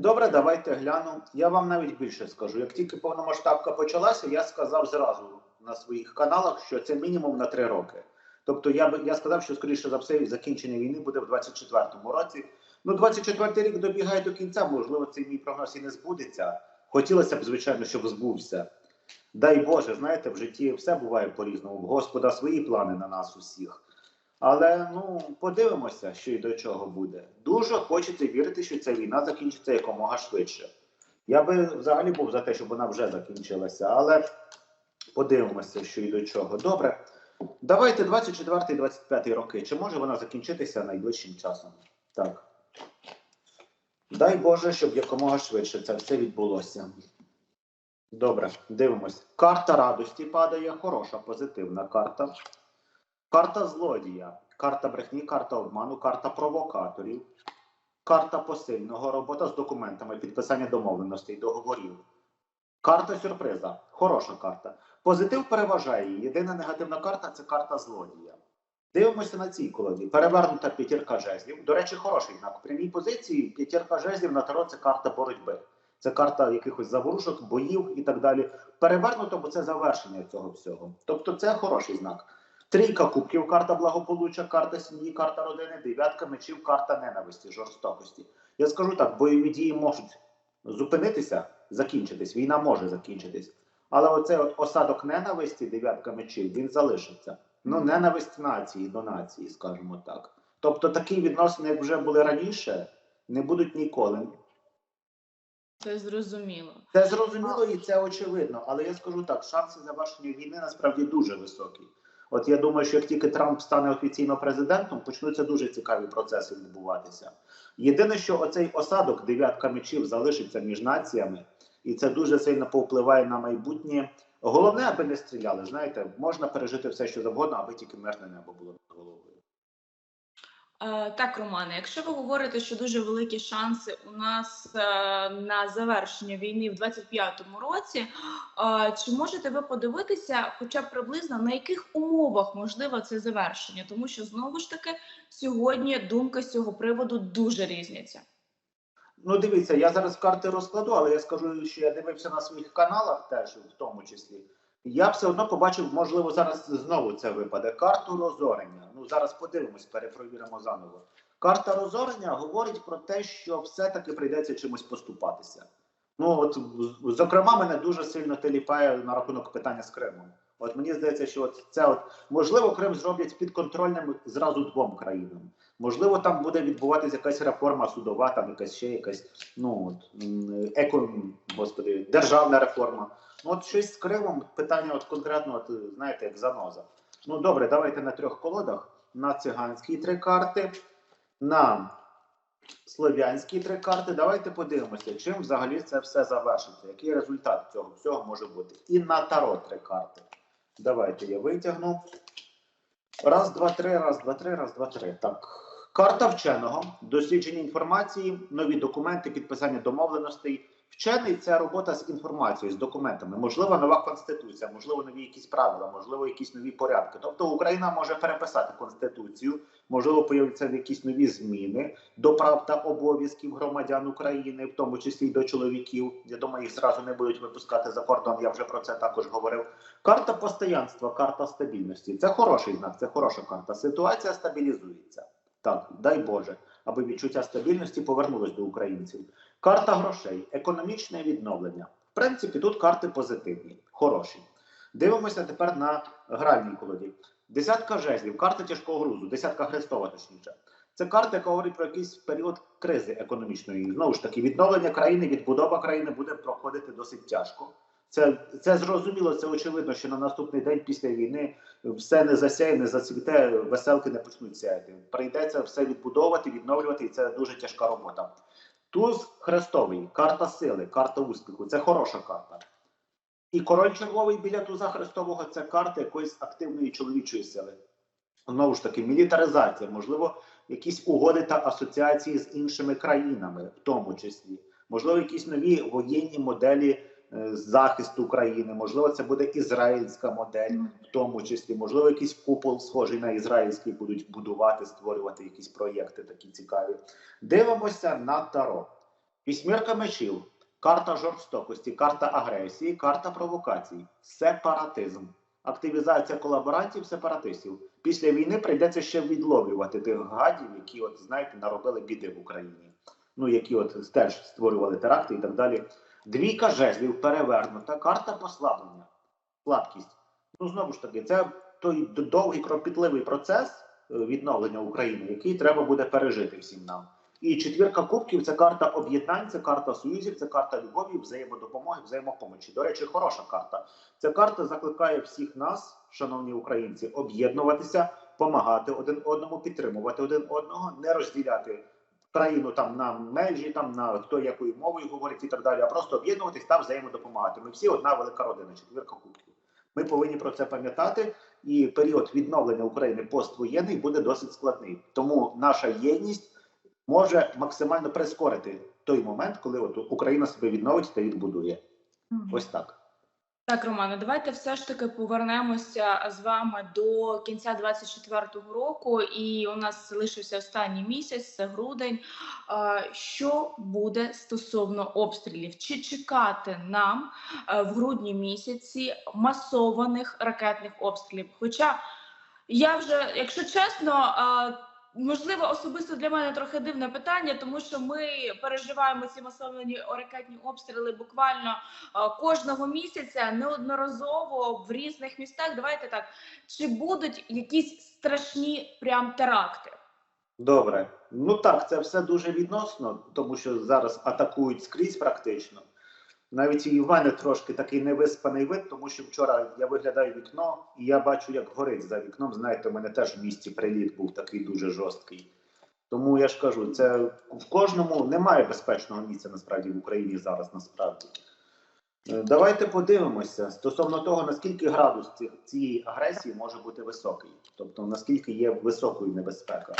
Добре, давайте гляну. Я вам навіть більше скажу. Як тільки повномасштабка почалася, я сказав зразу на своїх каналах, що це мінімум на три роки. Тобто я би я сказав, що скоріше за все закінчення війни буде в 24-му році. Ну, 24-й рік добігає до кінця, можливо, цей мій прогноз і не збудеться. Хотілося б, звичайно, щоб збувся. Дай Боже, знаєте, в житті все буває по-різному. Господа свої плани на нас усіх. Але ну подивимося, що і до чого буде. Дуже хочеться вірити, що ця війна закінчиться якомога швидше. Я би взагалі був за те, щоб вона вже закінчилася, але подивимося, що і до чого. Добре, давайте 24-25 роки. Чи може вона закінчитися найближчим часом? Так. Дай Боже, щоб якомога швидше це все відбулося. Добре, дивимось. Карта радості падає, хороша, позитивна карта. Карта злодія, карта брехні, карта обману, карта провокаторів, карта посильного, робота з документами, підписання домовленостей, договорів. Карта сюрприза. Хороша карта. Позитив переважає. її. Єдина негативна карта це карта злодія. Дивимося на цій колоді. Перевернута п'ятірка жезлів. До речі, хороший знак. Прямій позиції п'ятірка жезлів на таро це карта боротьби. Це карта якихось заворушок, боїв і так далі. Перевернуто, бо це завершення цього всього. Тобто це хороший знак. Трійка кубків, карта благополуччя, карта сім'ї, карта родини, дев'ятка мечів, карта ненависті, жорстокості. Я скажу так: бойові дії можуть зупинитися, закінчитись. Війна може закінчитись. Але оцей от осадок ненависті, дев'ятка мечів, він залишиться. Ну, ненависть нації до нації, скажімо так. Тобто такі відносини, як вже були раніше, не будуть ніколи. Це зрозуміло. Це зрозуміло і це очевидно. Але я скажу так: шанси завершення війни насправді дуже високі. От я думаю, що як тільки Трамп стане офіційно президентом, почнуться дуже цікаві процеси відбуватися. Єдине, що оцей осадок дев'ятка мечів залишиться між націями, і це дуже сильно повпливає на майбутнє. Головне, аби не стріляли. Знаєте, можна пережити все, що завгодно, аби тільки мирне небо було над головою. Е, так, Романе, якщо ви говорите, що дуже великі шанси у нас е, на завершення війни в 25-му році, е, чи можете ви подивитися, хоча б приблизно на яких умовах можливо це завершення? Тому що знову ж таки сьогодні думки з цього приводу дуже різняться. Ну, дивіться, я зараз карти розкладу, але я скажу, що я дивився на своїх каналах теж, в тому числі. Я все одно побачив, можливо, зараз знову це випаде. Карту розорення. Ну, зараз подивимось, перепровіримо заново. Карта розорення говорить про те, що все-таки прийдеться чимось поступатися. Ну, от, зокрема, мене дуже сильно теліпає на рахунок питання з Кримом. От мені здається, що от це от можливо Крим зроблять підконтрольним зразу двом країнам. Можливо, там буде відбуватися якась реформа судова, там якась ще якась ну от м, еко, господи, державна реформа. Ну от щось з Кримом питання, от конкретно, от знаєте, як заноза. Ну добре, давайте на трьох колодах: на циганські три карти, на слов'янські три карти. Давайте подивимося, чим взагалі це все завершиться. Який результат цього всього може бути? І на таро три карти. Давайте я витягну. Раз, два, три, раз, два, три, раз, два, три. Так. Карта вченого, дослідження інформації, нові документи, підписання домовленостей. Вчений це робота з інформацією, з документами. Можливо, нова конституція, можливо, нові якісь правила, можливо, якісь нові порядки. Тобто Україна може переписати конституцію, можливо, появляться якісь нові зміни до прав та обов'язків громадян України, в тому числі й до чоловіків. Я думаю, їх зразу не будуть випускати за кордон. Я вже про це також говорив. Карта постоянства, карта стабільності. Це хороший знак, це хороша карта. Ситуація стабілізується. Так, дай Боже, аби відчуття стабільності повернулось до українців. Карта грошей, економічне відновлення. В принципі, тут карти позитивні, хороші. Дивимося тепер на гральній колоді. Десятка жезлів, карта тяжкого грузу, десятка хрестова, точніше. Це карта, яка говорить про якийсь період кризи економічної. Знову ж таки, відновлення країни, відбудова країни буде проходити досить тяжко. Це, це зрозуміло, це очевидно, що на наступний день після війни все не засяє, не зацвіте, веселки не почнуть сяяти. Прийдеться все відбудовувати, відновлювати, і це дуже тяжка робота. Туз хрестовий, карта сили, карта успіху це хороша карта. І король черговий біля туза хрестового це карта якоїсь активної чоловічої сили. Знову ж таки, мілітаризація, можливо, якісь угоди та асоціації з іншими країнами, в тому числі, можливо, якісь нові воєнні моделі захисту України, можливо, це буде ізраїльська модель, в тому числі, можливо, якийсь купол, схожий на ізраїльський, будуть будувати, створювати якісь проєкти такі цікаві. Дивимося на таро. Вісьмірка мечів, карта жорстокості, карта агресії, карта провокацій, сепаратизм, активізація колаборантів, сепаратистів. Після війни прийдеться ще відловлювати тих гадів, які, от знаєте, наробили біди в Україні. Ну, які от теж створювали теракти і так далі. Двійка жезлів перевернута, карта послаблення, слабкість. Ну, знову ж таки, це той довгий кропітливий процес е, відновлення України, який треба буде пережити всім нам. І четвірка кубків це карта об'єднань, це карта союзів, це карта любові, взаємодопомоги, взаємопомочі. До речі, хороша карта. Ця карта закликає всіх нас, шановні українці, об'єднуватися, помагати один одному, підтримувати один одного, не розділяти країну там на межі, там на хто якою мовою говорить і так далі, а просто об'єднуватись та взаємодопомагати. Ми всі одна велика родина, четвірка кубків. Ми повинні про це пам'ятати, і період відновлення України поствоєнний буде досить складний. Тому наша єдність може максимально прискорити той момент, коли от Україна себе відновить та відбудує. Ось так. Так, Романе, давайте все ж таки повернемося з вами до кінця 24-го року, і у нас залишився останній місяць, це грудень. Що буде стосовно обстрілів? Чи чекати нам е, в грудні місяці масованих ракетних обстрілів? Хоча я вже, якщо чесно, е, можливо, особисто для мене трохи дивне питання, тому що ми переживаємо ці масовані ракетні обстріли буквально е, кожного місяця неодноразово в різних містах. Давайте так, чи будуть якісь страшні прям теракти? Добре. Ну так, це все дуже відносно, тому що зараз атакують скрізь практично. Навіть і в мене трошки такий невиспаний вид, тому що вчора я виглядаю вікно, і я бачу, як горить за вікном. Знаєте, у мене теж в місті приліт був такий дуже жорсткий. Тому я ж кажу, це в кожному немає безпечного місця насправді в Україні зараз. Насправді. Е, Давайте подивимося стосовно того, наскільки градус цієї агресії може бути високий, тобто наскільки є високою небезпека.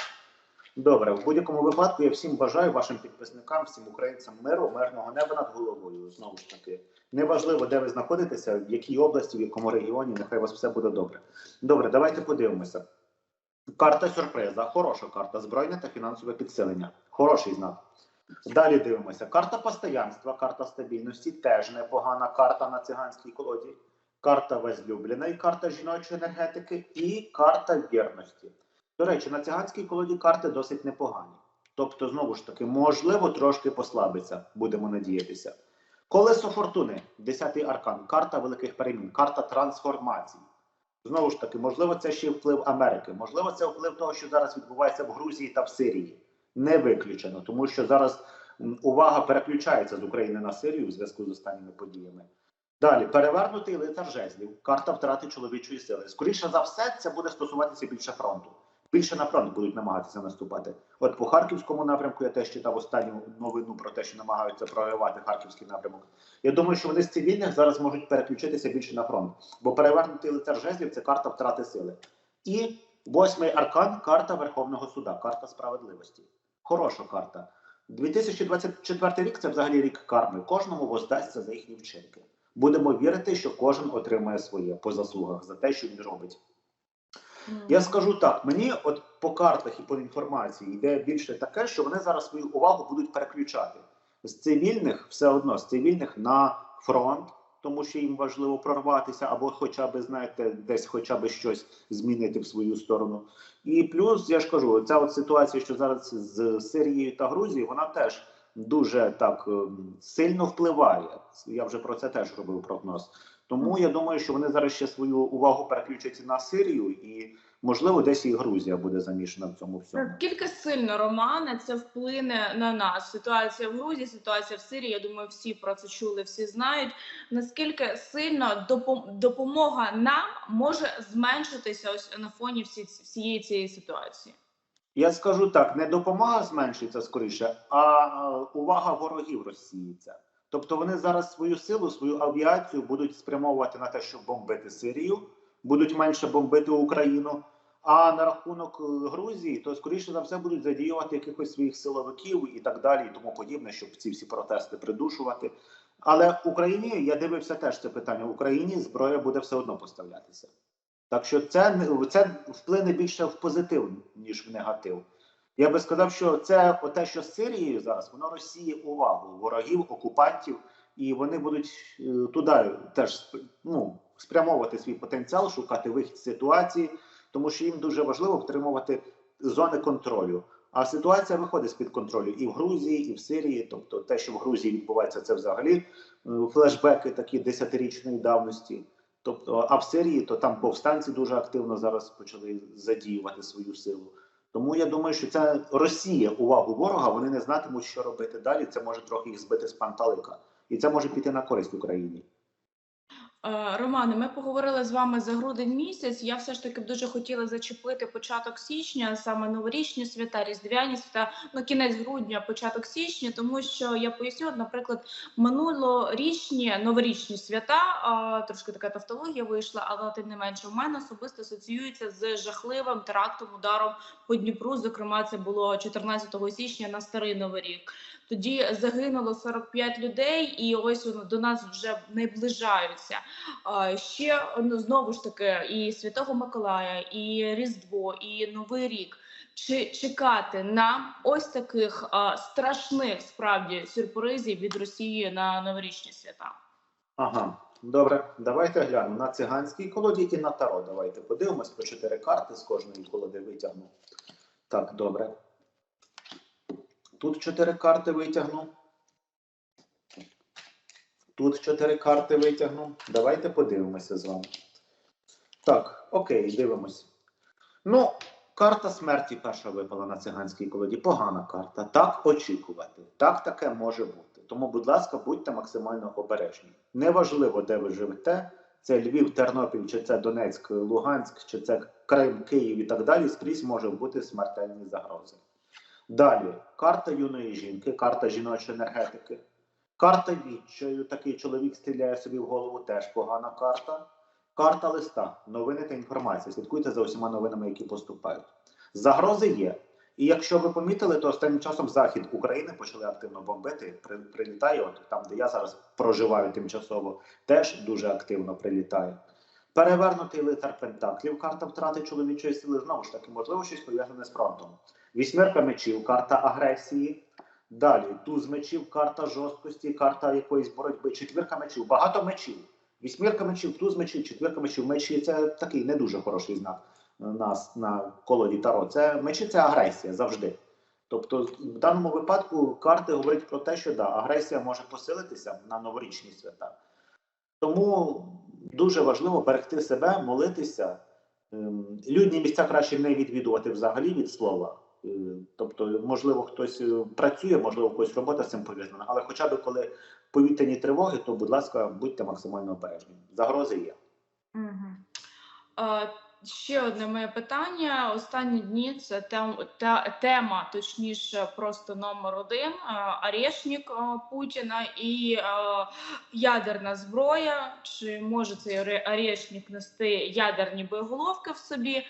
Добре, в будь-якому випадку я всім бажаю вашим підписникам, всім українцям миру, мирного неба над головою. Знову ж таки, неважливо, де ви знаходитеся, в якій області, в якому регіоні, нехай у вас все буде добре. Добре, давайте подивимося. Карта сюрприза, хороша карта, збройне та фінансове підсилення. Хороший знак. Далі дивимося. Карта постоянства, карта стабільності, теж непогана карта на циганській колоді. Карта возлюбленої, карта жіночої енергетики і карта вірності. До речі, на циганській колоді карти досить непогані. Тобто, знову ж таки, можливо, трошки послабиться, будемо надіятися. Колесо фортуни, 10-й аркан, карта великих перемін, карта трансформацій. Знову ж таки, можливо, це ще вплив Америки, можливо, це вплив того, що зараз відбувається в Грузії та в Сирії. Не виключено, тому що зараз увага переключається з України на Сирію в зв'язку з останніми подіями. Далі перевернутий лицар жезлів, карта втрати чоловічої сили. Скоріше за все, це буде стосуватися більше фронту. Більше на фронт будуть намагатися наступати. От по харківському напрямку я теж читав останню новину про те, що намагаються проривати харківський напрямок. Я думаю, що вони з цивільних зараз можуть переключитися більше на фронт, бо перевернутий лицар жезлів це карта втрати сили. І восьмий аркан карта Верховного суда, карта справедливості. Хороша карта. 2024 рік це взагалі рік карми. Кожному воздасться за їхні вчинки. Будемо вірити, що кожен отримає своє по заслугах за те, що він робить. Я скажу так: мені, от по картах і по інформації, йде більше таке, що вони зараз свою увагу будуть переключати з цивільних, все одно з цивільних на фронт, тому що їм важливо прорватися, або хоча б, знаєте, десь хоча б щось змінити в свою сторону. І плюс я ж кажу, ця от ситуація, що зараз з Сирією та Грузією, вона теж дуже так ем, сильно впливає. Я вже про це теж робив прогноз. Тому я думаю, що вони зараз ще свою увагу переключать на Сирію, і можливо десь і Грузія буде замішана в цьому всьому. Наскільки сильно Романе це вплине на нас? Ситуація в Грузії, ситуація в Сирії. Я думаю, всі про це чули, всі знають. Наскільки сильно допомога нам може зменшитися ось на фоні всі, всієї цієї ситуації? Я скажу так: не допомога зменшується скоріше, а увага ворогів розсіється. Тобто вони зараз свою силу, свою авіацію будуть спрямовувати на те, щоб бомбити Сирію, будуть менше бомбити Україну. А на рахунок е, Грузії, то скоріше за все будуть задіювати якихось своїх силовиків і так далі, і тому подібне, щоб ці всі протести придушувати. Але Україні я дивився теж це питання. Україні зброя буде все одно поставлятися. Так що це, це вплине більше в позитив, ніж в негатив. Я би сказав, що це те, що з Сирією зараз, воно розсіє увагу ворогів, окупантів, і вони будуть е, туди теж ну, спрямовувати свій потенціал, шукати вихід з ситуації, тому що їм дуже важливо втримувати зони контролю. А ситуація виходить з-під контролю і в Грузії, і в Сирії. Тобто, те, що в Грузії відбувається, це взагалі е, флешбеки такі десятирічної давності. Тобто, а в Сирії то там повстанці дуже активно зараз почали задіювати свою силу. Тому я думаю, що це Росія увагу ворога. Вони не знатимуть, що робити далі. Це може трохи їх збити з панталика, і це може піти на користь Україні. Е, Романе, ми поговорили з вами за грудень місяць. Я все ж таки б дуже хотіла зачепити початок січня, саме новорічні свята, різдвяні свята, ну кінець грудня, початок січня, тому що я поясню, наприклад, минулорічні новорічні свята, а, трошки така тавтологія вийшла, але тим не менше, у мене особисто асоціюється з жахливим терактом, ударом по Дніпру. Зокрема, це було 14 січня на старий новий рік. Тоді загинуло 45 людей, і ось воно до нас вже наближаються. Ще ну, знову ж таки і Святого Миколая, і Різдво, і Новий рік. Чи чекати нам ось таких а, страшних справді сюрпризів від Росії на новорічні свята? Ага, добре, давайте глянемо на циганській колоді і на таро. Давайте подивимось по чотири карти з кожної колоди витягну. Так, добре. Тут чотири карти витягну. Тут чотири карти витягну. Давайте подивимося з вами. Так, окей, дивимось. Ну, карта смерті перша випала на циганській колоді. Погана карта. Так очікувати. Так таке може бути. Тому, будь ласка, будьте максимально обережні. Неважливо, де ви живете. Це Львів, Тернопіль, чи це Донецьк, Луганськ, чи це Крим, Київ і так далі. Скрізь може бути смертельні загрози. Далі карта юної жінки, карта жіночої енергетики. Карта відчаю, такий чоловік стріляє собі в голову, теж погана карта. Карта листа, новини та інформація. Слідкуйте за усіма новинами, які поступають. Загрози є. І якщо ви помітили, то останнім часом захід України почали активно бомбити. При, прилітає, от там, де я зараз проживаю тимчасово, теж дуже активно прилітає. Перевернутий лицар Пентаклів, карта втрати чоловічої сили, знову ж таки, можливо, щось пов'язане з фронтом. Вісьмерка мечів, карта агресії. Далі туз мечів, карта жорсткості, карта якоїсь боротьби, четвірка мечів, багато мечів. Вісьмірка мечів, туз мечів, четвірка мечів. Мечі це такий не дуже хороший знак на, на колоді Таро. Це мечі це агресія завжди. Тобто, в даному випадку карти говорять про те, що да, агресія може посилитися на новорічні свята. Тому дуже важливо берегти себе, молитися. Ем, Людні місця краще не відвідувати взагалі від слова. Е, Тобто, можливо, хтось е, працює, можливо, когось робота з цим пов'язана, але хоча б коли повітряні тривоги, то, будь ласка, будьте максимально обережні. Загрози є. Угу. Ще одне моє питання. Останні дні це тем, та, тема, точніше, просто номер один: Арешнік Путіна і е, ядерна зброя. Чи може цей Аре- нести ядерні боєголовки в собі? Е,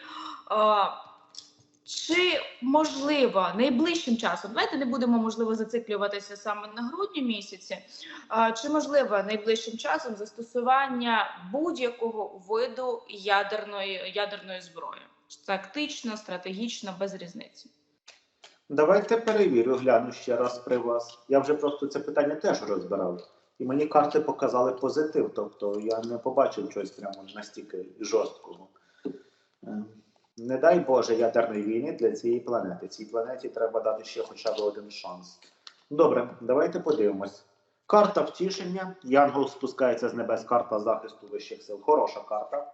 Чи можливо найближчим часом, давайте не будемо можливо зациклюватися саме на грудні місяці. Чи можливо найближчим часом застосування будь-якого виду ядерної ядерної зброї? Тактично, стратегічно, без різниці. Давайте перевірю, гляну ще раз при вас. Я вже просто це питання теж розбирав. І мені карти показали позитив, тобто я не побачив чогось прямо настільки жорсткого. Не дай Боже ядерної війни для цієї планети. Цій планеті треба дати ще хоча б один шанс. Добре, давайте подивимось. Карта втішення. Янгол спускається з небес, карта захисту вищих сил. Хороша карта.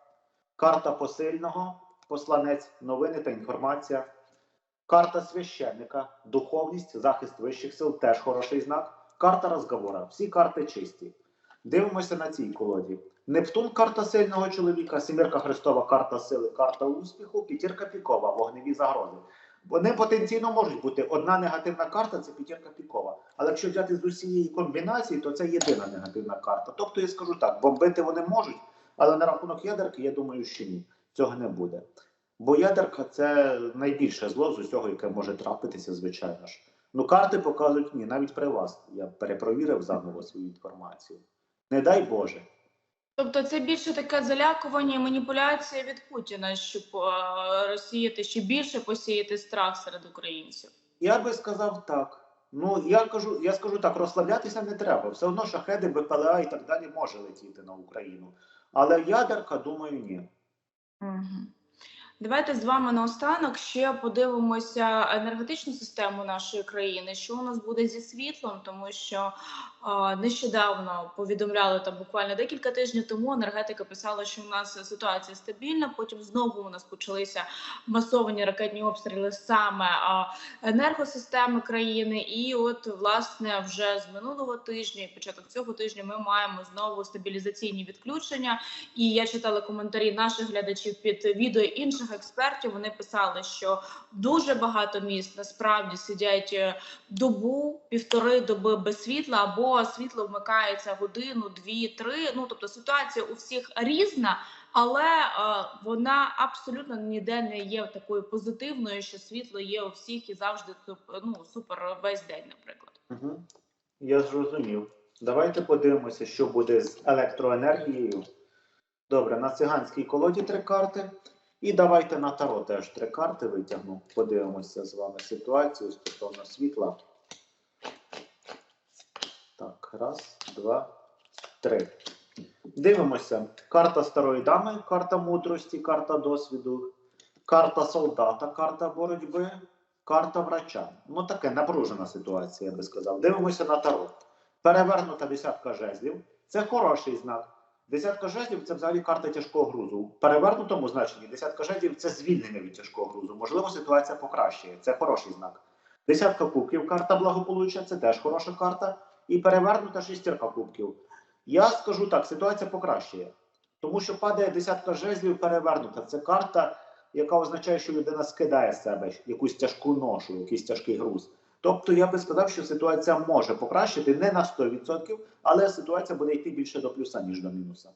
Карта посильного, посланець, новини та інформація. Карта священника, духовність, захист вищих сил теж хороший знак. Карта розговора. Всі карти чисті. Дивимося на цій колоді. Нептун карта сильного чоловіка, сімірка Христова карта сили, карта успіху, п'ятірка пікова, вогневі загрози. Вони потенційно можуть бути. Одна негативна карта це п'ятірка пікова. Але якщо взяти з усієї комбінації, то це єдина негативна карта. Тобто я скажу так: бомбити вони можуть, але на рахунок ядерки, я думаю, що ні. Цього не буде. Бо ядерка це найбільше зло з усього, яке може трапитися, звичайно ж. Ну, карти показують ні, навіть при вас. Я перепровірив заново свою інформацію. Не дай Боже. Тобто це більше таке залякування і маніпуляція від Путіна, щоб е, розсіяти ще більше посіяти страх серед українців. Я би сказав так. Ну я кажу, я скажу так, розслаблятися не треба. Все одно шахеди, БПЛА і так далі може летіти на Україну. Але ядерка, думаю, ні. Угу. Давайте з вами наостанок ще подивимося енергетичну систему нашої країни. Що у нас буде зі світлом, тому що а, нещодавно повідомляли там буквально декілька тижнів тому. Енергетика писала, що у нас ситуація стабільна. Потім знову у нас почалися масовані ракетні обстріли саме енергосистеми країни. І от власне вже з минулого тижня, і початок цього тижня, ми маємо знову стабілізаційні відключення. І я читала коментарі наших глядачів під відео інших експертів. Вони писали, що дуже багато міст насправді сидять е, добу, півтори доби без світла, або світло вмикається годину, дві, три. Ну тобто ситуація у всіх різна. Але е, вона абсолютно ніде не є такою позитивною, що світло є у всіх і завжди ну, супер весь день, наприклад. Угу. Я зрозумів. Давайте подивимося, що буде з електроенергією. Добре, на циганській колоді три карти. І давайте на таро теж три карти витягну. Подивимося з вами ситуацію стосовно світла. Так, раз, два, три. Дивимося. Карта старої дами, карта мудрості, карта досвіду, карта солдата, карта боротьби, карта врача. Ну таке напружена ситуація, я би сказав. Дивимося на таро. Перевернута десятка жезлів. Це хороший знак. Десятка жезлів це взагалі карта тяжкого грузу. В перевернутому значенні десятка жезлів це звільнення від тяжкого грузу. Можливо, ситуація покращує. Це хороший знак. Десятка кубків, карта благополуччя, це теж хороша карта. І перевернута шістірка кубків. Я скажу так, ситуація покращує. Тому що падає десятка жезлів перевернута. Це карта, яка означає, що людина скидає з себе якусь тяжку ношу, якийсь тяжкий груз. Тобто я би сказав, що ситуація може покращити не на 100%, але ситуація буде йти більше до плюса, ніж до мінуса.